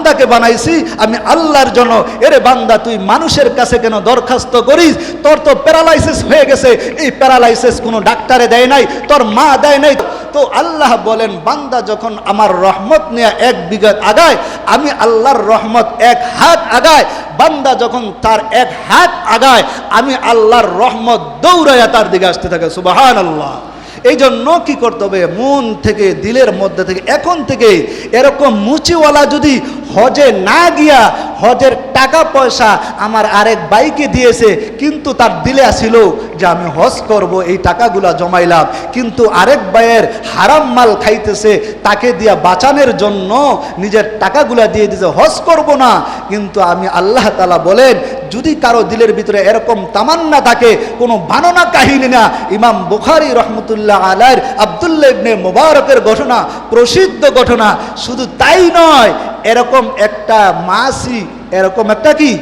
বান্দাকে বানাইছি, আমি আল্লাহর জন্য, এরে বান্দা, তুই মানুষের কাছে কেন দরখাস্ত করিস? তোর তো প্যারালাইসিস হয়ে গেছে, এই প্যারালাইসিস কোনো ডাক্তারে দেয় নাই, তোর মা দেয় নাই। তো আল্লাহ বলেন, বান্দা যখন আমার রহমত নিয়ে এক বিঘত আগায়, আমি আল্লাহর রহমত এক হাত আগায়, বান্দা যখন তার এক হাত আগায়, আমি আল্লাহর রহমত দৌড়াইয়া তার দিকে আসতে থাকে সুবাহান আল্লাহ এই জন্য কি করতে হবে? মন থেকে, দিলের মধ্যে থেকে, এখন থেকে এরকম মুচিওয়ালা যদি হজে না গিয়া হজের টাকা পয়সা আমার আরেক বাইকে দিয়েছে, কিন্তু তার দিলে আসিল যে আমি হজ করব, এই টাকাগুলা জমাইলাম। কিন্তু আরেক বাইয়ের হারাম মাল খাইতেছে, তাকে দিয়া বাঁচানোর জন্য নিজের টাকাগুলা দিয়ে দিতে হজ করব না। কিন্তু আমি আল্লাহ তালা বলেন, যদি কারও দিলের ভিতরে এরকম তামান্না থাকে, কোনো বাননা কাহিনী না। ইমাম বুখারি রহমতুল্লাহ আলার আবদুল্লাহ ইবনে মোবারকের ঘটনা, প্রসিদ্ধ ঘটনা, শুধু তাই নয় এরকম একটা মাসি এরকম একটা কি?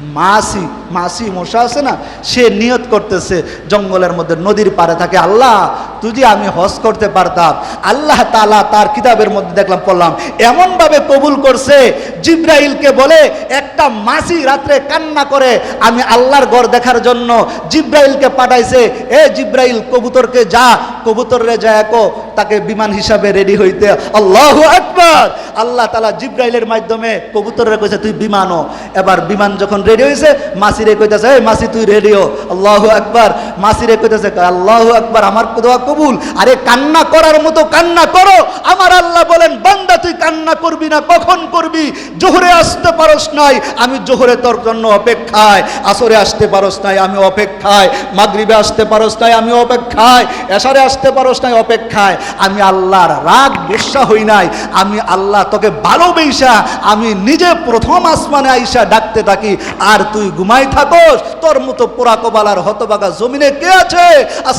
মাসি। মাসি মশা আছে না, সে নিয়ত করতেছে, জঙ্গলের মধ্যে নদীর পারে থাকে, আল্লাহ যদি আমি হজ করতে পারতাম, আল্লাহ তালা তার কিতাবের মধ্যে দেখলাম, পড়লাম, এমনভাবে কবুল করছে, জিব্রাইলকে বলে, একটা মাসি রাত্রে কান্না করে, আমি আল্লাহর ঘর দেখার জন্য জিব্রাইলকে পাঠাইছে, এ জিব্রাইল, কবুতরকে যা কবুতরে যায় কো তাকে বিমান হিসাবে রেডি হইতে, আল্লাহ আকবার! আল্লাহ তালা জিব্রাইলের মাধ্যমে কবুতরে কইছে, তুই বিমানও এবার বিমান যখন রেডি হয়েছে মাসিরে কইতেছে, এই মাসি, তুই রেডিও আল্লাহ আকবার। মাসিরে কইতেছে আল্লাহ আকবার, আমার দোয়া কবুল। আরে কান্না করার মতো কান্না করো। আমার আল্লাহ বলেন, বান্দা, তুই কান্না করবি না, কখন করবি? জোহরে আসতে পারস নাই। আমি জোহরে তোর জন্য অপেক্ষায়। আসরে আসতে পারস নাই, আমি অপেক্ষায়। মাগরিবে আসতে পারস নাই, আমি অপেক্ষায়। এসারে আসতে পারস নাই, অপেক্ষায়। আমি আল্লাহর রাগ, গুসা হই নাই। আমি আল্লাহ তোকে ভালোবেসা আমি নিজে প্রথম আসমানে আইসা ডাকতে থাকি। আর তুই ঘুমাই থাকোস, তোর মতো পোড়া কবালার হতবাগা জমিনে কে আছে? আর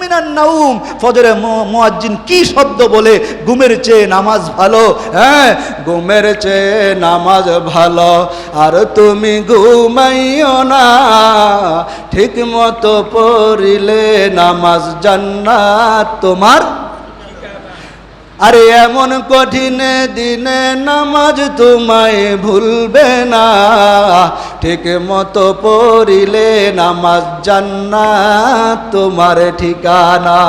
মিনান নাউম। ফজরে কি শব্দ বলে? ঘুমের চেয়ে নামাজ ভালো হ্যাঁ? ঘুমের চেয়ে নামাজ ভালো, আর তুমি ঘুমাইও না। ঠিক মতো পড়িলে নামাজ জান্নাত তোমার আরে এমন কঠিন দিনে নামাজ তোমায় ভুলবে না। ঠিক মতো পড়িলে নামাজ জান্নাত তোমার ঠিকানা।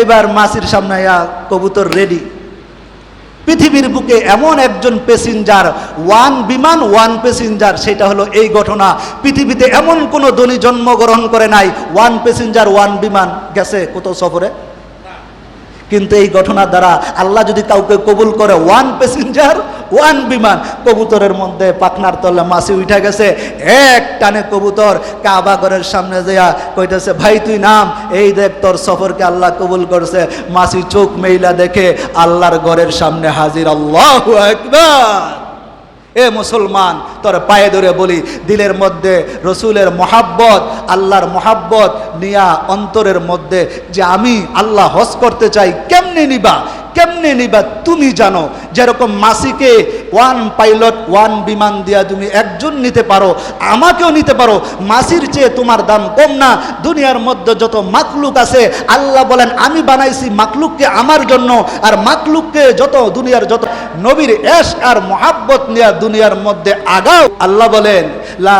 এবার মাসির সামনে কবুতর রেডি পৃথিবীর বুকে এমন একজন প্যাসেঞ্জার ওয়ান বিমান ওয়ান প্যাসেঞ্জার সেটা হলো এই ঘটনা। পৃথিবীতে এমন কোনো ধনী জন্মগ্রহণ করে নাই ওয়ান প্যাসেঞ্জার ওয়ান বিমান। গেছে কত সফরে? কিন্তু এই ঘটনার দ্বারা আল্লাহ যদি কাউকে কবুল করে ওয়ান প্যাসেঞ্জার ওয়ান বিমান, কবুতরের মধ্যে পাখনার তলে মাসি উঠে গেছে, এক টানে কবুতর কাবা ঘরের সামনে যেয়া কইতেছে, ভাই, তুই নাম। এই দেখ, তোর সফরকে আল্লাহ কবুল করছে। মাসি চোখ মেইলা দেখে আল্লাহর ঘরের সামনে হাজির, আল্লাহ একবার এ মুসলমান, তোর পায়ে ধরে বলি, দিলের মধ্যে রসুলের মহাব্বত, আল্লাহর মহাব্বত নিয়া অন্তরের মধ্যে যে আমি আল্লাহ হস করতে চাই, কেমনে নিবা? কেমনে নিবা? তুমি জানো। যেরকম মাসিকে ওয়ান পাইলট ওয়ান বিমান দিয়া তুমি একজন নিতে পারো, আমাকেও নিতে পারো, মাসির চেয়ে তোমার দাম কম না। দুনিয়ার মধ্যে যত মাকলুক আছে, আল্লাহ বলেন, আমি বানাইছি মাকলুককে আমার জন্য, আর মাকলুককে যত দুনিয়ার যত নবীর এশ আর মহাব্বত নিয়ে দুনিয়ার মধ্যে আগাও। আল্লাহ বলেন, লা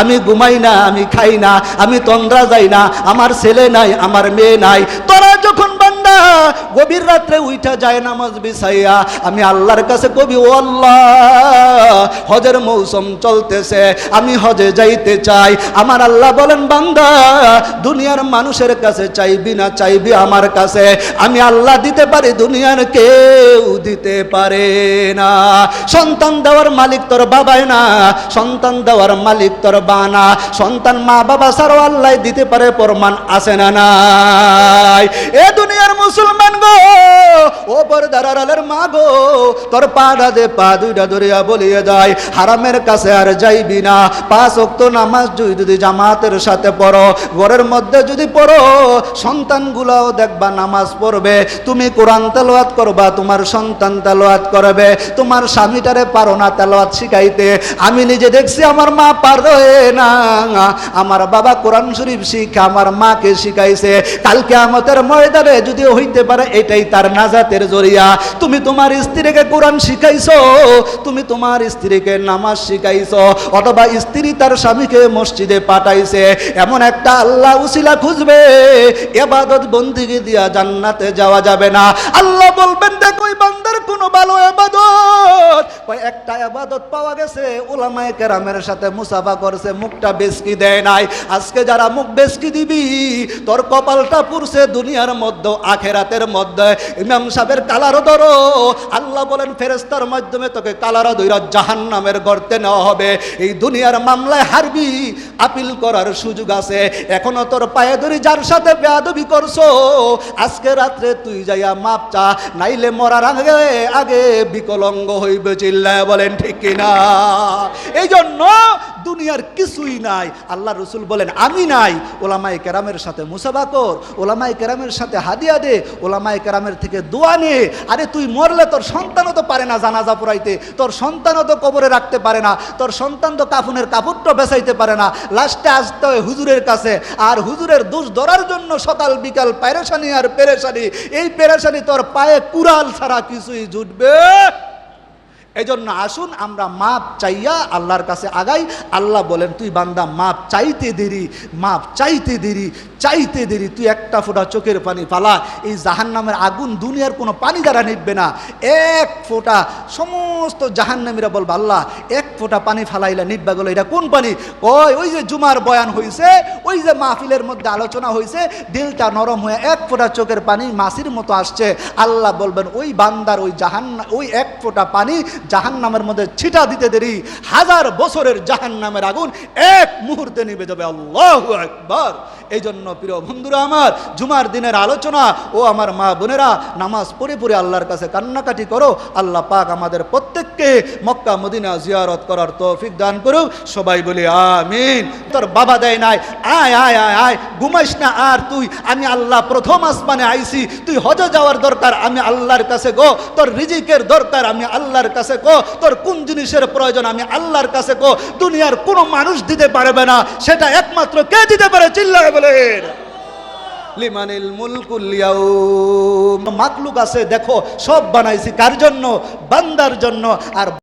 আমি ঘুমাই না, আমি খাই না, আমি তন্দ্রা যাই না। আমার ছেলে নাই আমার মেয়ে নাই। তোরা যখন বান্দা গভীর রাত্রে উঠা যায় নামাজ বিছাইয়া। আমি আল্লাহর কাছে কবি, ও আল্লাহ, হজের মৌসুম চলতেছে, আমি হজে যাইতে চাই। আমার আল্লাহ বলেন, বান্দা, দুনিয়ার মানুষের কাছে চাইবি না, চাইবি আমার কাছে। আমি আল্লাহ দিতে পারি, দুনিয়ার কেউ দিতে পারে না। সন্তান দেওয়ার মালিক তোর বাবাই না, সন্তান দেওয়ার মালিক তোর বানা সন্তান মা বাবা সারো আল্লাহ দিতে পারে, প্রমাণ আছে না নাই। এ দুনিয়ার মুসলমান গো। ও পর্দার আড়ালের মা গো তোর পাড়া দে পা দুইটা ধরিয়া বলিয়ে যায় হারামের কাছে আর যাইবি না। পাঁচ অক্ত নামাজ তুই যদি জামাতের সাথে পড়ো, ঘরের মধ্যে যদি পড়ো, সন্তানগুলাও দেখবা নামাজ পড়বে। তুমি কোরআন তেলোয়াত করবা, তোমার সন্তান তেলোয়াত করবে। তোমার স্বামীটারে পারো না তেলোয়াত শিখাইতে। আমি নিজে দেখছি আমার মা পারে না। আমার বাবা কোরআন শরীফ শিখা, আমার মাকে শিখাইছে। কালকে আমাদের ময়দানে যদি হইতে পারে, এটাই তার নাজাতের জরিয়া। তুমি তোমার স্ত্রীকে কোরআন শিখাইছো, তুমি তোমার স্ত্রীকে নামাজ শিখাইছো, অথবা স্ত্রী তার স্বামীকে মসজিদে পাঠাইছে। এমন একটা আল্লাহ উসিলা খুঁজবে, এবাদত বন্দিকে দিয়া জান্নাতে যাওয়া যাবে না। আল্লাহ বলবেন, দেখো বান্দার কোনো ভালো এবাদত। ওই একটা এবাদত পাওয়া গেছে ওলামায়ে কেরামের সাথে মুসাফা করছে, মুখটা বেসকি দেয় নাই। আজকে যারা মুখ বেসকি দিবি, তোর কপালটা পুরছে দুনিয়ার মধ্যে, আখেরাতের মধ্যে। ইমাম সাহেবের কালারও ধরো। আল্লাহ বলেন ফেরেস্তার মাধ্যমে তোকে কালারা দইরা জাহান নামের গর্তে নেওয়া হবে। এই দুনিয়ার মামলায় হারবি, আপিল করার সুযোগ আছে। এখনও তোর পায়ে ধরি যার সাথে বেয়াদবি করছ, আজকে রাত্রে তুই যাইয়া মাপ চা, নাইলে মরার আগে আগে বিকলঙ্গ হইবে চিল্লায় বলেন, ঠিক কিনা? এই জন্য দুনিয়ার কিছুই নাই। আল্লাহ রসুল বলেন, আমি নাই। ওলামাই কেরামের সাথে মুসাফা কর ওলামাই কেরামের সাথে হাদিয়া দে ওলামাই কেরামের থেকে দোয়া নে। আরে তুই মরলে তোর সন্তানও তো পারে না জানাজা পড়াইতে, তোর সন্তানও তো কবরে রাখতে পারে না, তোর সন্তান তো কাফনের কাপড়টা বেচাইতে পারে না। লাস্টে আসতে হয় হুজুরের কাছে, আর হুজুরের দোষ ধরার জন্য সকাল বিকাল পেরেশানি আর পেরেশানি, এই পেরেশানি তোর পায়ে কুড়াল ছাড়া কিছুই জুটবে। এই জন্য আসুন আমরা মাপ চাইয়া আল্লাহর কাছে আগাই। আল্লাহ বলেন, তুই বান্দা, মাপ চাইতে দেরি, মাপ চাইতে দেরি চাইতে দেরি। তুই একটা ফোঁটা চোখের পানি ফালা। এই জাহান নামের আগুন দুনিয়ার কোনো পানি দ্বারা নিববে না। এক ফোঁটা সমস্ত জাহান্নামীরা বলবে, আল্লাহ, এক ফোঁটা পানি ফালাইলা নিব্বা গেলো। এটা কোন পানি? কয়, ওই যে জুমার বয়ান হয়েছে ওই যে মাহফিলের মধ্যে আলোচনা হয়েছে দিলটা নরম হয়ে এক ফোঁটা চোখের পানি মাসির মতো আসছে। আল্লাহ বলবেন, ওই বান্দার ওই জাহান ওই এক ফোঁটা পানি জাহান নামের মধ্যে ছিটা দিতে দেরি। হাজার বছরের জাহান নামের আগুন এক মুহূর্তে নিবে যাবে। আল্লাহ একবার এই জন্য প্রিয় বন্ধুরা আমার, জুমার দিনের আলোচনা, ও আমার মা বোনেরা, নামাজ পড়ে পড়ে আল্লাহর কাছে কান্নাকাটি করো। আল্লাহ পাক আমাদের প্রত্যেককে মক্কা, মদিনা জিয়ারত করার তৌফিক দান করুক। সবাই বলি আমিন। তোর বাবা দেয় নাই। আয় আয় আয় আয়। ঘুমাইস না আর তুই। আমি আল্লাহ প্রথম আসমানে আইছি। তুই হজে যাওয়ার দরকার। আমি আল্লাহর কাছে গো। তোর রিজিকের দরকার। আমি আল্লাহর কাছে গো তোর কোন জিনিসের প্রয়োজন আমি আল্লাহর কাছে কো, দুনিয়ার কোনো মানুষ দিতে পারবে না, সেটা একমাত্র কে দিতে পারে চিল্লায় বলেন। লিমানিল মুলকুল মাকলুক আছে, দেখো, সব বানাইছি, কার জন্য? বান্দার জন্য। আর